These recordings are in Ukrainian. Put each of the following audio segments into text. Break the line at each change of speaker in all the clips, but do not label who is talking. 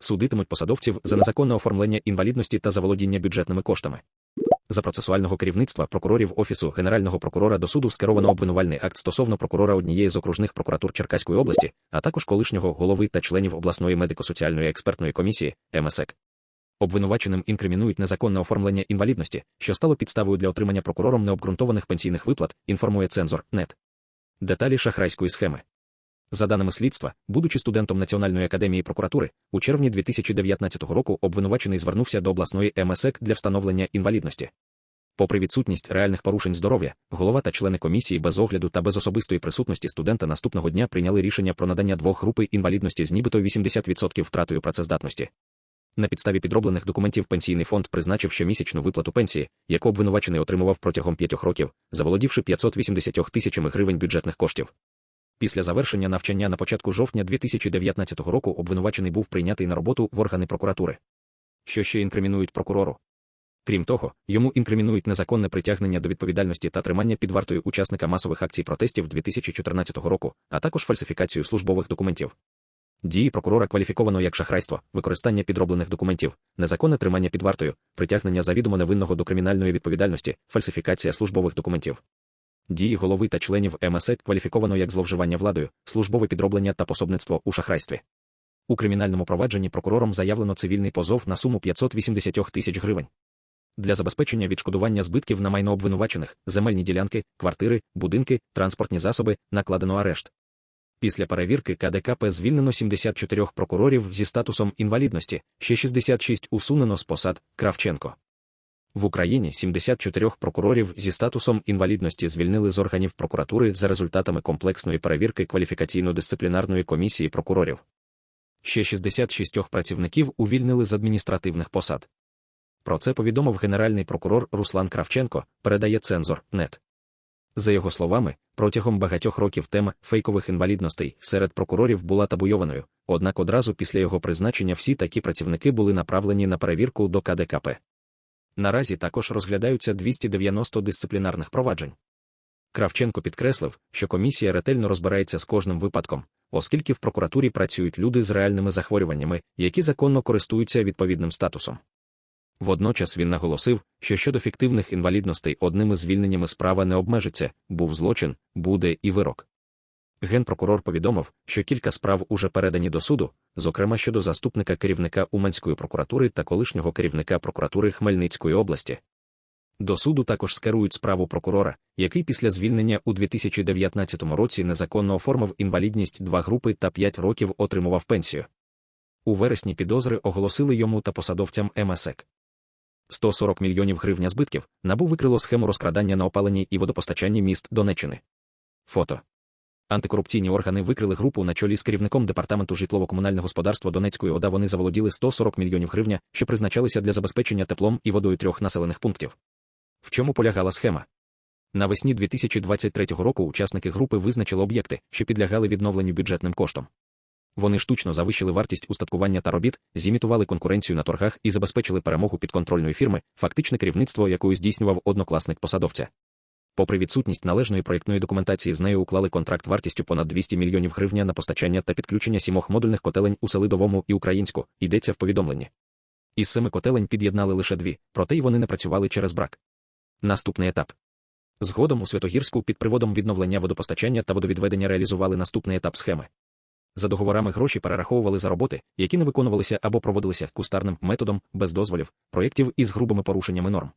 судитимуть посадовців за незаконне оформлення інвалідності та заволодіння бюджетними коштами. За процесуального керівництва прокурорів Офісу Генерального прокурора до суду скеровано обвинувальний акт стосовно прокурора однієї з окружних прокуратур Черкаської області, а також колишнього голови та членів обласної медико-соціальної експертної комісії МСЕК. Обвинуваченим інкримінують незаконне оформлення інвалідності, що стало підставою для отримання прокурором необґрунтованих пенсійних виплат, інформує цензор НЕТ. Деталі шахрайської схеми. За даними слідства, будучи студентом Національної академії прокуратури, у червні 2019 року обвинувачений звернувся до обласної МСЕК для встановлення інвалідності. Попри відсутність реальних порушень здоров'я, голова та члени комісії без огляду та без особистої присутності студента наступного дня прийняли рішення про надання двох групи інвалідності з нібито 80% втратою працездатності. На підставі підроблених документів пенсійний фонд призначив щомісячну виплату пенсії, яку обвинувачений отримував протягом п'ятьох років, заволодівши 580 тисячами гривень бюджетних коштів. Після завершення навчання на початку жовтня 2019 року обвинувачений був прийнятий на роботу в органи прокуратури. Що ще інкримінують прокурору? Крім того, йому інкримінують незаконне притягнення до відповідальності та тримання під вартою учасника масових акцій протестів 2014 року, а також фальсифікацію службових документів. Дії прокурора кваліфіковано як шахрайство, використання підроблених документів, незаконне тримання під вартою, притягнення завідомо невинного до кримінальної відповідальності, фальсифікація службових документів. Дії голови та членів МСЕК кваліфіковано як зловживання владою, службове підроблення та пособництво у шахрайстві. У кримінальному провадженні прокурором заявлено цивільний позов на суму 580 тисяч гривень. Для забезпечення відшкодування збитків на майно обвинувачених, земельні ділянки, квартири, будинки, транспортні засоби накладено арешт. Після перевірки КДКП звільнено 74 прокурорів зі статусом інвалідності, ще 66 усунено з посад Кравченко. В Україні 74 прокурорів зі статусом інвалідності звільнили з органів прокуратури за результатами комплексної перевірки кваліфікаційно-дисциплінарної комісії прокурорів. Ще 66 працівників увільнили з адміністративних посад. Про це повідомив генеральний прокурор Руслан Кравченко, передає цензор НЕТ. За його словами, протягом багатьох років тема фейкових інвалідностей серед прокурорів була табуйованою, однак одразу після його призначення всі такі працівники були направлені на перевірку до КДКП. Наразі також розглядаються 290 дисциплінарних проваджень. Кравченко підкреслив, що комісія ретельно розбирається з кожним випадком, оскільки в прокуратурі працюють люди з реальними захворюваннями, які законно користуються відповідним статусом. Водночас він наголосив, що щодо фіктивних інвалідностей одними звільненнями справа не обмежиться, був злочин, буде і вирок. Генпрокурор повідомив, що кілька справ уже передані до суду, зокрема щодо заступника керівника Уманської прокуратури та колишнього керівника прокуратури Хмельницької області. До суду також скерують справу прокурора, який після звільнення у 2019 році незаконно оформив інвалідність 2 групи та 5 років отримував пенсію. У вересні підозри оголосили йому та посадовцям МСЕК. 140 мільйонів гривня збитків набу викрило схему розкрадання на опаленні і водопостачанні міст Донеччини. Фото. Антикорупційні органи викрили групу на чолі з керівником департаменту житлово-комунального господарства Донецької ОДА. Вони заволоділи 140 мільйонів гривня, що призначалися для забезпечення теплом і водою трьох населених пунктів. В чому полягала схема? Навесні 2023 року учасники групи визначили об'єкти, що підлягали відновленню бюджетним коштом. Вони штучно завищили вартість устаткування та робіт, зімітували конкуренцію на торгах і забезпечили перемогу підконтрольної фірми, фактичне керівництво якою здійснював однокласник посадовця. Попри відсутність належної проєктної документації, з нею уклали контракт вартістю понад 200 мільйонів гривня на постачання та підключення сімох модульних котелень у Селидовому і Українську, йдеться в повідомленні. Із семи котелень під'єднали лише дві, проте й вони не працювали через брак. Наступний етап. Згодом у Святогірську під приводом відновлення водопостачання та водовідведення реалізували наступний етап схеми. За договорами гроші перераховували за роботи, які не виконувалися або проводилися кустарним методом без дозволів, проєктів із грубими порушеннями норм.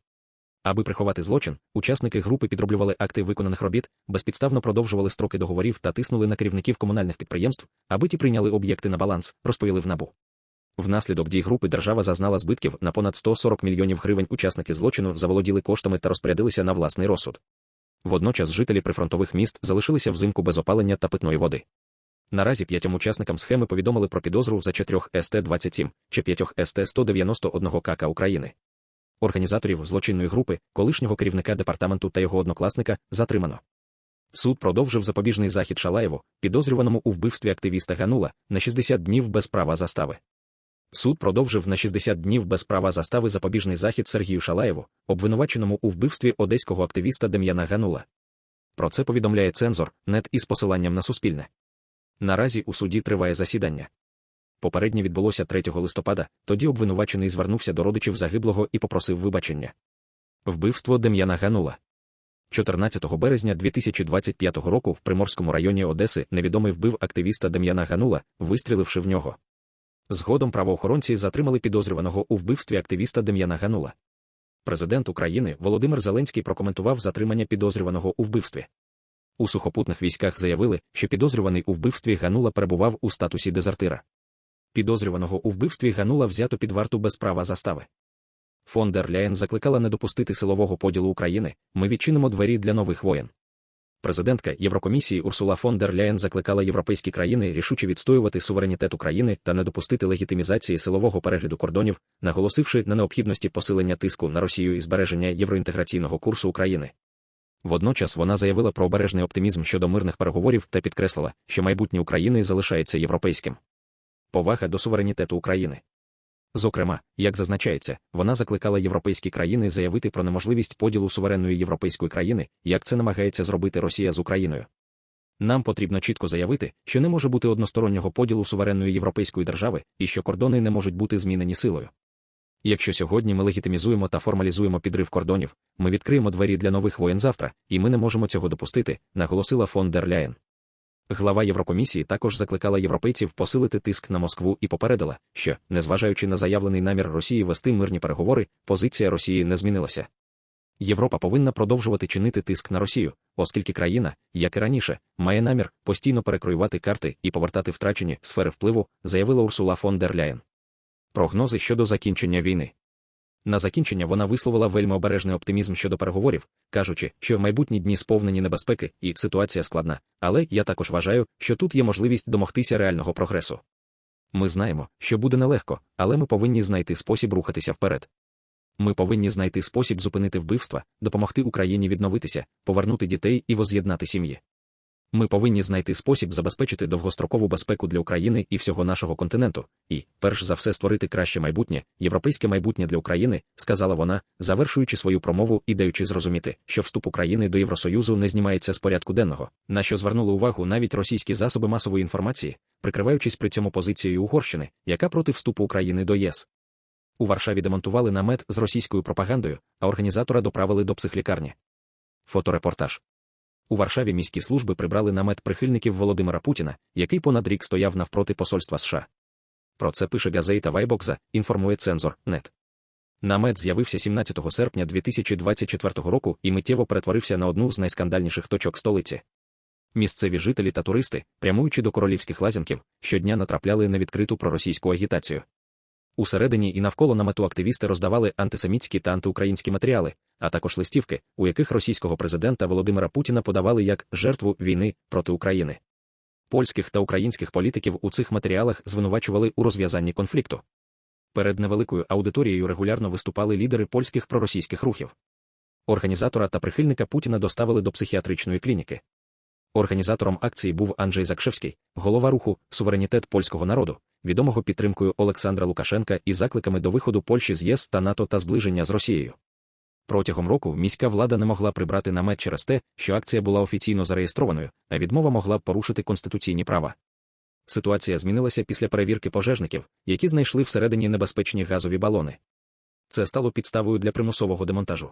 Аби приховати злочин, учасники групи підроблювали акти виконаних робіт, безпідставно продовжували строки договорів та тиснули на керівників комунальних підприємств, аби ті прийняли об'єкти на баланс, розповіли в набу. Внаслідок дій групи держава зазнала збитків на понад 140 мільйонів гривень. Учасники злочину заволоділи коштами та розпорядилися на власний розсуд. Водночас жителі прифронтових міст залишилися взимку без опалення та питної води. Наразі п'ятьом учасникам схеми повідомили про підозру за 4 СТ-27 чи 5 СТ-191 КК України. Організаторів злочинної групи, колишнього керівника департаменту та його однокласника, затримано. Суд продовжив запобіжний захід Шалаєву, підозрюваному у вбивстві активіста Ганула, на 60 днів без права застави. Суд продовжив на 60 днів без права застави запобіжний захід Сергію Шалаєву, обвинуваченому у вбивстві одеського активіста Дем'яна Ганула. Про це повідомляє цензор, нет із посиланням на суспільне. Наразі у суді триває засідання. Попереднє відбулося 3 листопада, тоді обвинувачений звернувся до родичів загиблого і попросив вибачення. Вбивство Дем'яна Ганула. 14 березня 2025 року в Приморському районі Одеси невідомий вбив активіста Дем'яна Ганула, вистріливши в нього. Згодом правоохоронці затримали підозрюваного у вбивстві активіста Дем'яна Ганула. Президент України Володимир Зеленський прокоментував затримання підозрюваного у вбивстві. У сухопутних військах заявили, що підозрюваний у вбивстві Ганула перебував у статусі дезертира. Підозрюваного у вбивстві Ганула взято під варту без права застави. Фон дер Ляєн закликала не допустити силового поділу України, ми відчинимо двері для нових воєн. Президентка Єврокомісії Урсула фон дер Ляєн закликала європейські країни рішуче відстоювати суверенітет України та не допустити легітимізації силового перегляду кордонів, наголосивши на необхідності посилення тиску на Росію і збереження євроінтеграційного курсу України. Водночас вона заявила про обережний оптимізм щодо мирних переговорів та підкреслила, що майбутнє України залишається європейським. Повага до суверенітету України. Зокрема, як зазначається, вона закликала європейські країни заявити про неможливість поділу суверенної європейської країни, як це намагається зробити Росія з Україною. Нам потрібно чітко заявити, що не може бути одностороннього поділу суверенної європейської держави і що кордони не можуть бути змінені силою. Якщо сьогодні ми легітимізуємо та формалізуємо підрив кордонів, ми відкриємо двері для нових воєн завтра, і ми не можемо цього допустити, наголосила фон дер Ляєн. Глава Єврокомісії також закликала європейців посилити тиск на Москву і попередила, що, незважаючи на заявлений намір Росії вести мирні переговори, позиція Росії не змінилася. Європа повинна продовжувати чинити тиск на Росію, оскільки країна, як і раніше, має намір постійно перекроювати карти і повертати втрачені сфери впливу, заявила Урсула фон дер Ляєн. Прогнози щодо закінчення війни. На закінчення вона висловила вельми обережний оптимізм щодо переговорів, кажучи, що майбутні дні сповнені небезпеки і ситуація складна, але я також вважаю, що тут є можливість домогтися реального прогресу. Ми знаємо, що буде нелегко, але ми повинні знайти спосіб рухатися вперед. Ми повинні знайти спосіб зупинити вбивства, допомогти Україні відновитися, повернути дітей і воз'єднати сім'ї. Ми повинні знайти спосіб забезпечити довгострокову безпеку для України і всього нашого континенту, і, перш за все, створити краще майбутнє, європейське майбутнє для України, сказала вона, завершуючи свою промову і даючи зрозуміти, що вступ України до Євросоюзу не знімається з порядку денного, на що звернули увагу навіть російські засоби масової інформації, прикриваючись при цьому позицією Угорщини, яка проти вступу України до ЄС. У Варшаві демонтували намет з російською пропагандою, а організатора доправили до психлікарні. Фоторепортаж. У Варшаві міські служби прибрали намет прихильників Володимира Путіна, який понад рік стояв навпроти посольства США. Про це пише газета Вайбокза, інформує цензор Нет. Намет з'явився 17 серпня 2024 року і миттєво перетворився на одну з найскандальніших точок столиці. Місцеві жителі та туристи, прямуючи до королівських лазянків, щодня натрапляли на відкриту проросійську агітацію. Усередині і навколо намету активісти роздавали антисемітські та антиукраїнські матеріали, а також листівки, у яких російського президента Володимира Путіна подавали як жертву війни проти України. Польських та українських політиків у цих матеріалах звинувачували у розв'язанні конфлікту. Перед невеликою аудиторією регулярно виступали лідери польських проросійських рухів. Організатора та прихильника Путіна доставили до психіатричної клініки. Організатором акції був Анджей Закшевський, голова руху Суверенітет польського народу, відомого підтримкою Олександра Лукашенка і закликами до виходу Польщі з ЄС та НАТО та зближення з Росією. Протягом року міська влада не могла прибрати намет через те, що акція була офіційно зареєстрованою, а відмова могла б порушити конституційні права. Ситуація змінилася після перевірки пожежників, які знайшли всередині небезпечні газові балони. Це стало підставою для примусового демонтажу.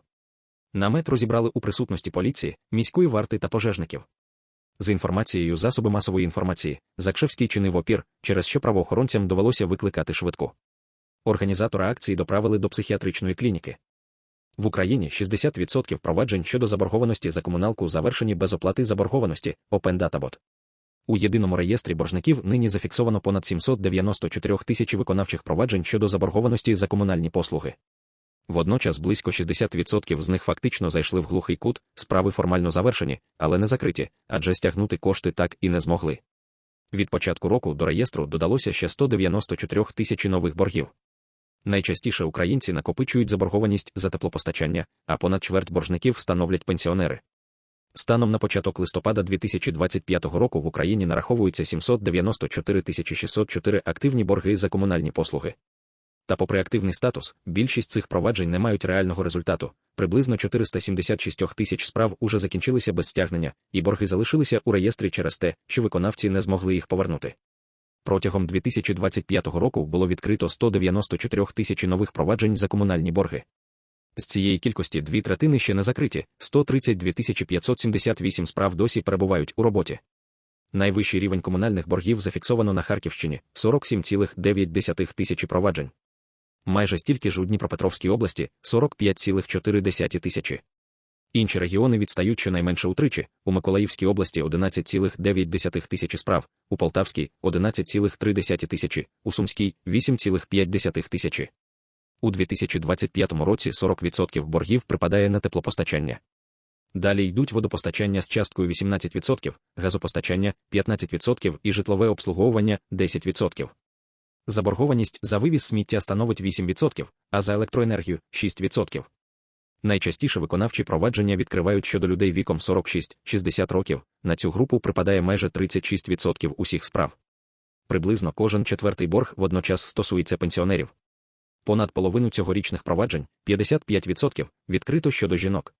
Намет розібрали у присутності поліції, міської варти та пожежників. З інформацією засоби масової інформації, Закшевський чинив опір, через що правоохоронцям довелося викликати швидку. Організатора акції доправили до психіатричної клініки. В Україні 60% проваджень щодо заборгованості за комуналку завершені без оплати заборгованості Open Databot. У єдиному реєстрі боржників нині зафіксовано понад 794 тисячі виконавчих проваджень щодо заборгованості за комунальні послуги. Водночас близько 60% з них фактично зайшли в глухий кут, справи формально завершені, але не закриті, адже стягнути кошти так і не змогли. Від початку року до реєстру додалося ще 194 тисячі нових боргів. Найчастіше українці накопичують заборгованість за теплопостачання, а понад чверть боржників становлять пенсіонери. Станом на початок листопада 2025 року в Україні нараховується 794 604 активні борги за комунальні послуги. Та, попри активний статус, більшість цих проваджень не мають реального результату. Приблизно 476 тисяч справ уже закінчилися без стягнення, і борги залишилися у реєстрі через те, що виконавці не змогли їх повернути. Протягом 2025 року було відкрито 194 тисячі нових проваджень за комунальні борги. З цієї кількості дві третини ще не закриті, 132 578 справ досі перебувають у роботі. Найвищий рівень комунальних боргів зафіксовано на Харківщині 47,9 тисячі проваджень. Майже стільки ж у Дніпропетровській області 45,4 тисячі. Інші регіони відстають щонайменше утричі, у Миколаївській області 11,9 тисячі справ, у Полтавській 11,3 тисячі, у Сумській 8,5 тисячі. У 2025 році 40% боргів припадає на теплопостачання. Далі йдуть водопостачання з часткою 18%, газопостачання 15% і житлове обслуговування 10%. Заборгованість за вивіз сміття становить 8%, а за електроенергію 6%. Найчастіше виконавчі провадження відкривають щодо людей віком 46-60 років, на цю групу припадає майже 36% усіх справ. Приблизно кожен четвертий борг водночас стосується пенсіонерів. Понад половину цьогорічних проваджень 55% відкрито щодо жінок.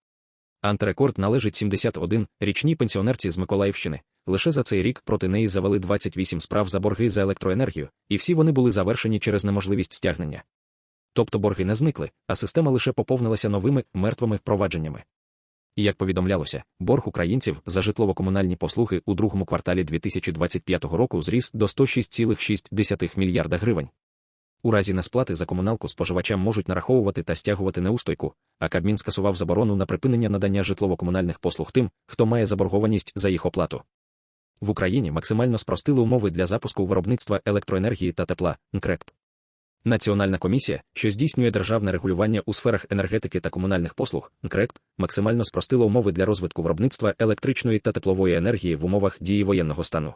Антирекорд належить 71 річній пенсіонерці з Миколаївщини. Лише за цей рік проти неї завели 28 справ за борги за електроенергію, і всі вони були завершені через неможливість стягнення. Тобто борги не зникли, а система лише поповнилася новими мертвими провадженнями. І як повідомлялося, борг українців за житлово-комунальні послуги у другому кварталі 2025 року зріс до 106,6 мільярда гривень. У разі несплати за комуналку споживачам можуть нараховувати та стягувати неустойку, а Кабмін скасував заборону на припинення надання житлово-комунальних послуг тим, хто має заборгованість за їх оплату. В Україні максимально спростили умови для запуску виробництва електроенергії та тепла НКРЕКП. Національна комісія, що здійснює державне регулювання у сферах енергетики та комунальних послуг, НКРЕКП, максимально спростила умови для розвитку виробництва електричної та теплової енергії в умовах дії воєнного стану.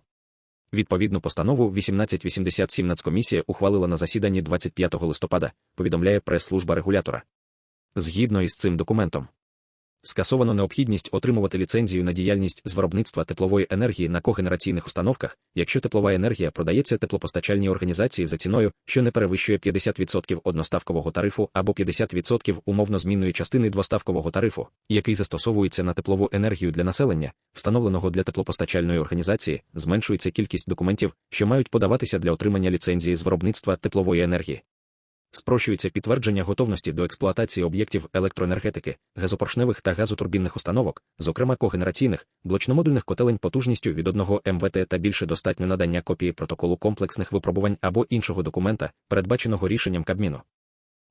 Відповідну постанову 1887 Нацкомісія ухвалила на засіданні 25 листопада, повідомляє прес-служба регулятора. Згідно із цим документом, скасовано необхідність отримувати ліцензію на діяльність з виробництва теплової енергії на когенераційних установках, якщо теплова енергія продається теплопостачальній організації за ціною, що не перевищує 50% одноставкового тарифу або 50% умовно змінної частини двоставкового тарифу, який застосовується на теплову енергію для населення, встановленого для теплопостачальної організації, зменшується кількість документів, що мають подаватися для отримання ліцензії з виробництва теплової енергії. Спрощується підтвердження готовності до експлуатації об'єктів електроенергетики, газопоршневих та газотурбінних установок, зокрема когенераційних, блочномодульних котелень потужністю від 1 МВТ та більше достатньо надання копії протоколу комплексних випробувань або іншого документа, передбаченого рішенням Кабміну.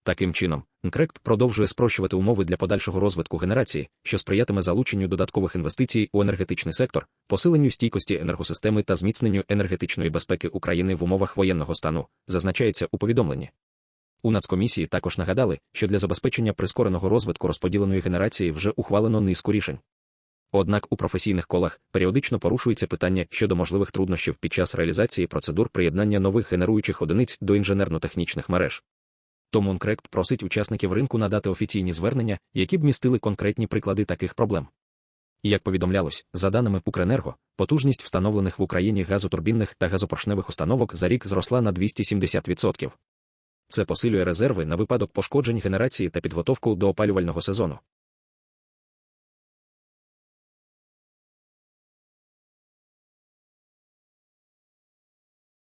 Таким чином, НКРЕКТ продовжує спрощувати умови для подальшого розвитку генерації, що сприятиме залученню додаткових інвестицій у енергетичний сектор, посиленню стійкості енергосистеми та зміцненню енергетичної безпеки України в умовах воєнного стану, зазначається у повідомленні. У Нацкомісії також нагадали, що для забезпечення прискореного розвитку розподіленої генерації вже ухвалено низку рішень. Однак у професійних колах періодично порушується питання щодо можливих труднощів під час реалізації процедур приєднання нових генеруючих одиниць до інженерно-технічних мереж. Тому НКРЕКТ просить учасників ринку надати офіційні звернення, які б містили конкретні приклади таких проблем. Як повідомлялось, за даними Укренерго, потужність встановлених в Україні газотурбінних та газопоршневих установок за рік зросла на 270%. Це посилює резерви на випадок пошкоджень генерації та підготовку до опалювального сезону.